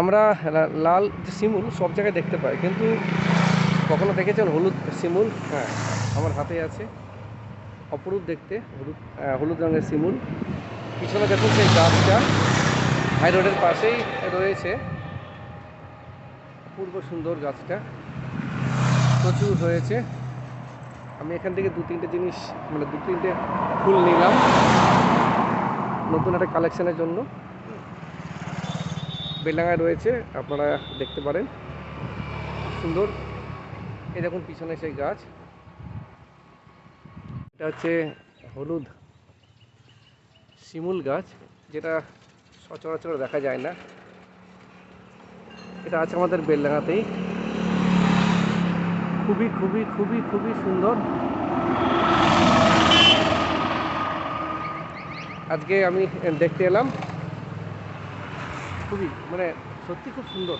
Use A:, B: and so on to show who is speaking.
A: আমরা লাল শিমুল সব জায়গায় দেখতে পাই, কিন্তু কখনো দেখেছেন হলুদ শিমুল? হ্যাঁ আমার হাতে আছে। অপরূপ দেখতে, হলুদ হলুদ রঙের শিমুল। পিছনে দেখুন সেই গাছটা। হাই রোডের পাশেই রয়েছে। অপূর্ব সুন্দর গাছটা। প্রচুর হয়েছে। আমি এখান থেকে দু তিনটে জিনিস মানে দু তিনটে ফুল নিলাম। নতুন একটা কালেকশনের জন্য। বেলাঙায় রয়েছে, আপনারা দেখতে পারেন। সুন্দর। এই দেখুন পিছনে সেই গাছ। এটা হচ্ছে হলুদ শিমুল গাছ, যেটা সচরাচর দেখা যায় না। এটা আছে আমাদের বেলডাঙাতেই খুবই খুবই খুবই খুবই সুন্দর। আজকে আমি দেখতে এলাম। খুবই মানে সত্যি খুব সুন্দর।